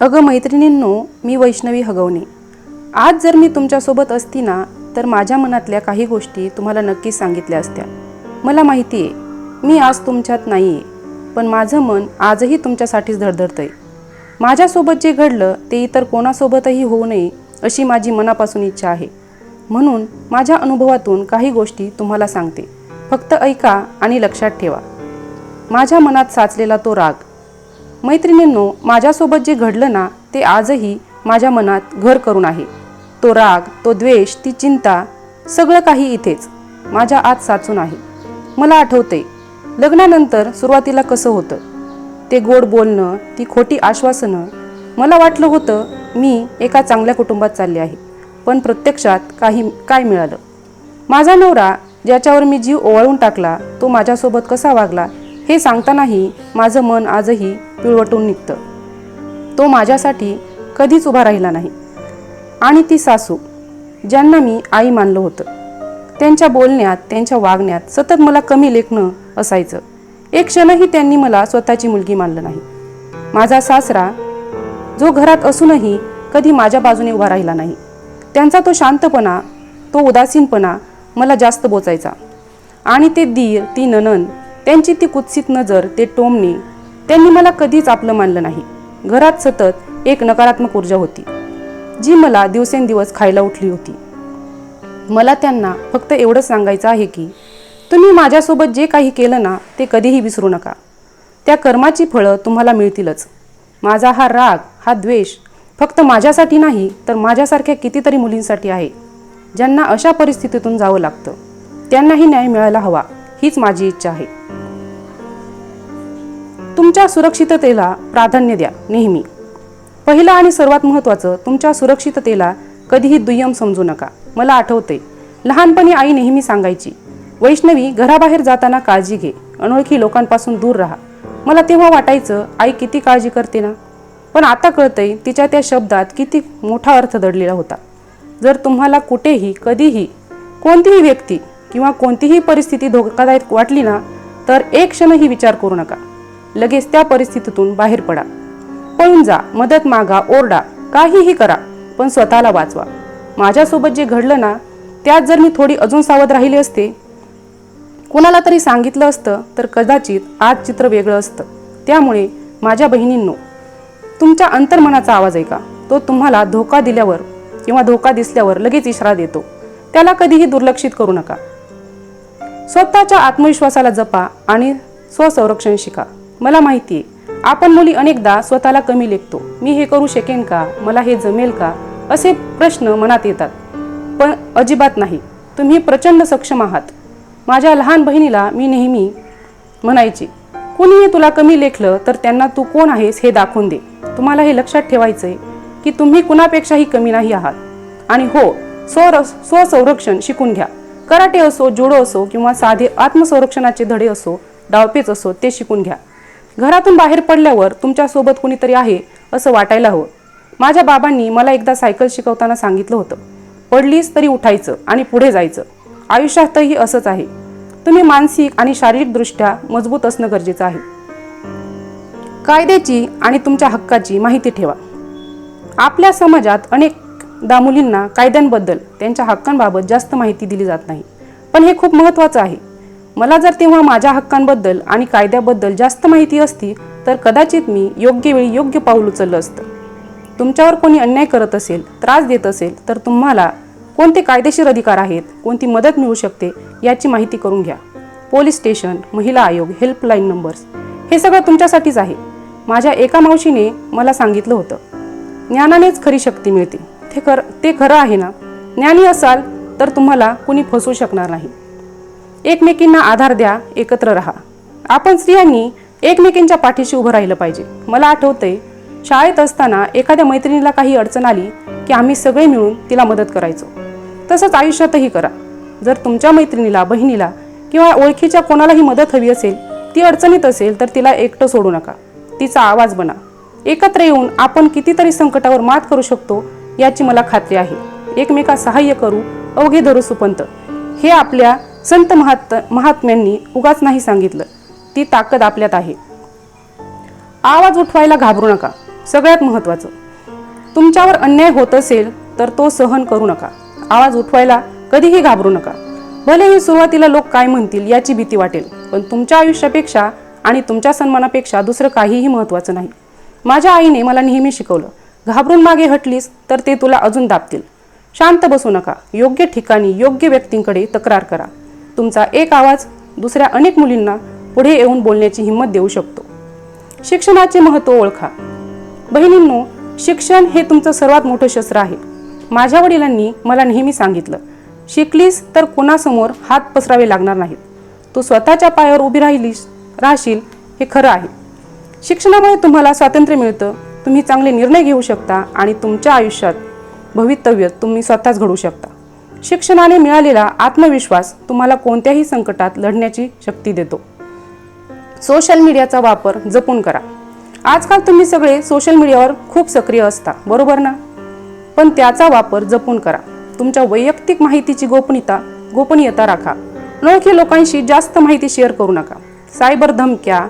अगं मैत्रिणींनो मी वैष्णवी हगवणे. आज जर मी तुमच्यासोबत असती ना तर माझ्या मनातल्या काही गोष्टी तुम्हाला नक्कीच सांगितल्या असत्या. मला माहिती आहे मी आज तुमच्यात नाही आहे पण माझं मन आजही तुमच्यासाठीच धडधडतंय. माझ्यासोबत जे घडलं ते इतर कोणासोबतही होऊ नये अशी माझी मनापासून इच्छा आहे. म्हणून माझ्या अनुभवातून काही गोष्टी तुम्हाला सांगते. फक्त ऐका आणि लक्षात ठेवा. माझ्या मनात साचलेला तो राग मैत्रिणींनो माझ्यासोबत जे घडलं ना ते आजही माझ्या मनात घर करून आहे. तो राग तो द्वेष ती चिंता सगळं काही इथेच. माझ्या आत साचून आहे. मला आठवते लग्नानंतर सुरुवातीला कसं होतं? ते गोड बोलणं ती खोटी आश्वासनं मला वाटलं होतं मी एका चांगल्या कुटुंबात चालले आहे पण प्रत्यक्षात काही काय मिळालं? माझा नवरा ज्याच्यावर मी जीव ओवाळून टाकला तो माझ्यासोबत कसा वागला हे सांगतानाही माझं मन आजही पिळवटून निघतं. तो माझ्यासाठी कधीच उभा राहिला नाही. आणि ती सासू ज्यांना मी आई मानलं होतं त्यांच्या बोलण्यात त्यांच्या वागण्यात सतत मला कमी लेखणं असायचं. एक क्षणही त्यांनी मला स्वतःची मुलगी मानलं नाही. माझा सासरा जो घरात असूनही कधी माझ्या बाजूने उभा राहिला नाही त्यांचा तो शांतपणा तो उदासीनपणा मला जास्त बोचायचा. आणि ते दीर ती ननन त्यांची ती कुत्सित नजर ते टोमणे त्यांनी मला कधीच आपलं मानलं नाही. घरात सतत एक नकारात्मक ऊर्जा होती जी मला दिवसेंदिवस खायला उठली होती. मला त्यांना फक्त एवढंच सांगायचं आहे की तुम्ही माझ्यासोबत जे काही केलं ना ते कधीही विसरू नका. त्या कर्माची फळं तुम्हाला मिळतीलच. माझा हा राग हा द्वेष फक्त माझ्यासाठी नाही तर माझ्यासारख्या कितीतरी मुलींसाठी आहे ज्यांना अशा परिस्थितीतून जावं लागतं. त्यांनाही न्याय मिळायला हवा हीच माझी इच्छा आहे. तुमच्या सुरक्षिततेला प्राधान्य द्या नेहमी. पहिलं आणि सर्वात महत्त्वाचं तुमच्या सुरक्षिततेला कधीही दुय्यम समजू नका. मला आठवते लहानपणी आई नेहमी सांगायची वैष्णवी घराबाहेर जाताना काळजी घे अनोळखी लोकांपासून दूर राहा. मला तेव्हा वाटायचं आई किती काळजी करते ना? पण आता कळतंय तिच्या त्या शब्दात किती मोठा अर्थ दडलेला होता. जर तुम्हाला कुठेही कधीही कोणतीही व्यक्ती किंवा कोणतीही परिस्थिती धोकादायक वाटली ना तर एक क्षणही विचार करू नका. लगेच त्या परिस्थितीतून बाहेर पडा. पळून जा मदत मागा ओरडा काहीही करा पण स्वतःला वाचवा. माझ्यासोबत जे घडलं ना त्यात जर मी थोडी अजून सावध राहिली असते कुणाला तरी सांगितलं असतं तर कदाचित आज चित्र वेगळं असतं. त्यामुळे माझ्या बहिणींनो तुमच्या अंतर्मनाचा आवाज ऐका. तो तुम्हाला धोका दिल्यावर किंवा धोका दिसल्यावर लगेच इशारा देतो. त्याला कधीही दुर्लक्षित करू नका. स्वतःच्या आत्मविश्वासाला जपा आणि स्वसंरक्षण शिका. मला माहिती आहे. आपण मुली अनेकदा स्वतःला कमी लेखतो. मी हे करू शकेन का? मला हे जमेल का? असे प्रश्न मनात येतात. पण अजिबात नाही. तुम्ही प्रचंड सक्षम आहात. माझ्या लहान बहिणीला मी नेहमी म्हणायची कुणीही तुला कमी लेखलं तर त्यांना तू कोण आहेस हे दाखवून दे. तुम्हाला हे लक्षात ठेवायचंय की तुम्ही कुणापेक्षाही कमी नाही आहात. आणि हो स्वर स्वसंरक्षण शिकून घ्या. कराटे असो जुडो असो किंवा साधे आत्मसंरक्षणाचे धडे असो डावपेच असो ते शिकून घ्या. घरातून बाहेर पडल्यावर तुमच्यासोबत कुणीतरी आहे असं वाटायला हवं. माझ्या बाबांनी मला एकदा सायकल शिकवताना सांगितलं होतं पडलीस तरी उठायचं आणि पुढे जायचं. आयुष्यातही असंच आहे. तुम्ही मानसिक आणि शारीरिकदृष्ट्या मजबूत असणं गरजेचं आहे. कायद्याची आणि तुमच्या हक्काची माहिती ठेवा. आपल्या समाजात अनेकदा मुलींना कायद्यांबद्दल त्यांच्या हक्कांबाबत जास्त माहिती दिली जात नाही. पण हे खूप महत्त्वाचं आहे. मला जर तेव्हा माझ्या हक्कांबद्दल आणि कायद्याबद्दल जास्त माहिती असती तर कदाचित मी योग्य वेळी योग्य पाऊल उचललं असतं. तुमच्यावर कोणी अन्याय करत असेल त्रास देत असेल तर तुम्हाला कोणते कायदेशीर अधिकार आहेत कोणती मदत मिळू शकते याची माहिती करून घ्या. पोलीस स्टेशन महिला आयोग हेल्पलाईन नंबर्स हे सगळं तुमच्यासाठीच आहे. माझ्या एका मावशीने मला सांगितलं होतं ज्ञानानेच खरी शक्ती मिळते. ते खर ते खरं आहे ना? ज्ञानी असाल तर तुम्हाला कुणी फसवू शकणार नाही. एकमेकींना आधार द्या एकत्र राहा. आपण स्त्रियांनी एकमेकींच्या पाठीशी उभं राहिलं पाहिजे. मला आठवतंय शाळेत असताना एखाद्या मैत्रिणीला काही अडचण आली की आम्ही सगळे मिळून तिला मदत करायचो. तसंच आयुष्यातही करा. जर तुमच्या मैत्रिणीला बहिणीला किंवा ओळखीच्या कोणालाही मदत हवी असेल ती अडचणीत असेल तर तिला एकटं सोडू नका. तिचा आवाज बना. एकत्र येऊन आपण कितीतरी संकटावर मात करू शकतो याची मला खात्री आहे. एकमेका सहाय्य करू अवघे धरू सुपंत. हे आपल्या संत महात महात्म्यांनी उगाच नाही सांगितलं. ती ताकद आपल्यात आहे. आवाज उठवायला घाबरू नका. सगळ्यात महत्त्वाचं. तुमच्यावर अन्याय होत असेल तर तो सहन करू नका. आवाज उठवायला कधीही घाबरू नका. भलेही सुरुवातीला लोक काय म्हणतील याची भीती वाटेल. पण तुमच्या आयुष्यापेक्षा आणि तुमच्या सन्मानापेक्षा दुसरं काहीही महत्त्वाचं नाही. माझ्या आईने मला नेहमी शिकवलं घाबरून मागे हटलीस तर ते तुला अजून दाबतील. शांत बसू नका. योग्य ठिकाणी योग्य व्यक्तींकडे तक्रार करा. तुमचा एक आवाज दुसऱ्या अनेक मुलींना पुढे येऊन बोलण्याची हिंमत देऊ शकतो. शिक्षणाचे महत्त्व ओळखा. बहिणींनो शिक्षण हे तुमचं सर्वात मोठं शस्त्र आहे. माझ्या वडिलांनी मला नेहमी सांगितलं शिकलीस तर कोणासमोर हात पसरावे लागणार नाहीत. तू स्वतःच्या पायावर उभी राहिलीस राहशील हे खरं आहे. शिक्षणामुळे तुम्हाला स्वातंत्र्य मिळतं तुम्ही चांगले निर्णय घेऊ शकता आणि तुमच्या आयुष्यात भवितव्य तुम्ही स्वतःच घडवू शकता. शिक्षणाने मिळालेला आत्मविश्वास तुम्हाला कोणत्याही संकटात लढण्याची शक्ती देतो. सोशल मीडियाचा वापर जपून करा. आजकाल तुम्ही सगळे सोशल मीडियावर खूप सक्रिय असता बरोबर ना? पण त्याचा वापर जपून करा. तुमच्या वैयक्तिक माहितीची गोपनीयता गोपनीयता राखा. अनोळखी लोकांशी जास्त माहिती शेअर करू नका. सायबर धमक्या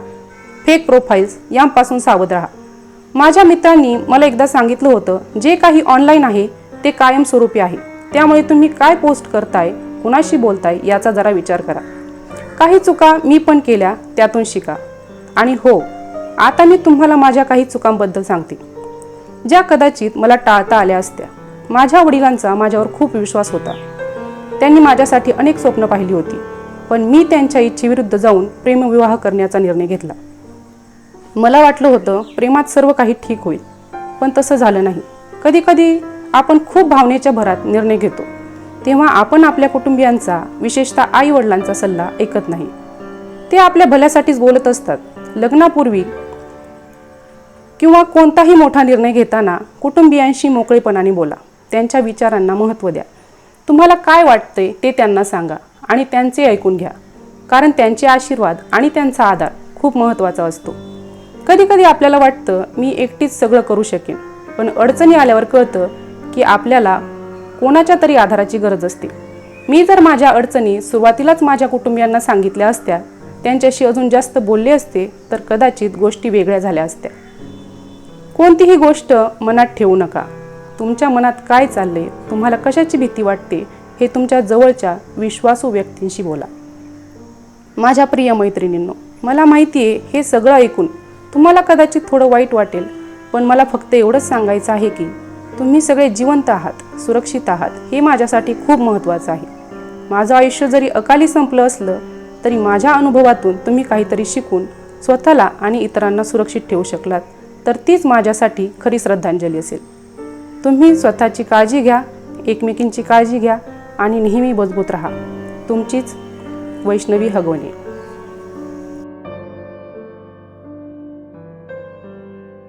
फेक प्रोफाईल्स यांपासून सावध राहा. माझ्या मित्रांनी मला एकदा सांगितलं होतं जे काही ऑनलाईन आहे ते कायमस्वरूपी आहे. त्यामुळे तुम्ही काय पोस्ट करताय कुणाशी बोलताय याचा जरा विचार करा. काही चुका मी पण केल्या त्यातून शिका. आणि हो आता मी तुम्हाला माझ्या काही चुकांबद्दल सांगते. ज्या कदाचित मला टाळता आल्या असत्या माझ्या वडिलांचा माझ्यावर खूप विश्वास होता. त्यांनी माझ्यासाठी अनेक स्वप्न पाहिली होती पण मी त्यांच्या इच्छेविरुद्ध जाऊन प्रेमविवाह करण्याचा निर्णय घेतला. मला वाटलं होतं प्रेमात सर्व काही ठीक होईल पण तसं झालं नाही. कधीकधी आपण खूप भावनेच्या भरात निर्णय घेतो तेव्हा आपण आपल्या कुटुंबियांचा विशेषतः आई वडिलांचा सल्ला ऐकत नाही. ते आपल्या भल्यासाठीच बोलत असतात. लग्नापूर्वी किंवा कोणताही मोठा निर्णय घेताना कुटुंबियांशी मोकळेपणाने बोला. त्यांच्या विचारांना महत्त्व द्या. तुम्हाला काय वाटतंय ते त्यांना सांगा आणि त्यांचे ऐकून घ्या. कारण त्यांचे आशीर्वाद आणि त्यांचा आधार खूप महत्त्वाचा असतो. कधी कधी आपल्याला वाटतं मी एकटीच सगळं करू शकेन. पण अडचणी आल्यावर कळतं की आपल्याला कोणाच्या तरी आधाराची गरज असते. मी जर माझ्या अडचणी सुरुवातीलाच माझ्या कुटुंबियांना सांगितल्या असत्या त्यांच्याशी अजून जास्त बोलले असते तर कदाचित गोष्टी वेगळ्या झाल्या असत्या. कोणतीही गोष्ट मनात ठेवू नका. तुमच्या मनात काय चालले तुम्हाला कशाची भीती वाटते हे तुमच्या जवळच्या विश्वासू व्यक्तींशी बोला. माझ्या प्रिय मैत्रिणींनो मला माहिती आहे हे सगळं ऐकून तुम्हाला कदाचित थोडं वाईट वाटेल पण मला फक्त एवढंच सांगायचं आहे की तुम्ही सगळे जिवंत आहात सुरक्षित आहात हे माझ्यासाठी खूप महत्त्वाचं आहे. माझं आयुष्य जरी अकाली संपलं असलं तरी माझ्या अनुभवातून तुम्ही काहीतरी शिकून स्वतःला आणि इतरांना सुरक्षित ठेवू शकलात तर तीच माझ्यासाठी खरी श्रद्धांजली असेल. तुम्ही स्वतःची काळजी घ्या एकमेकींची काळजी घ्या आणि नेहमी मजबूत राहा. तुमचीच वैष्णवी हगवणे.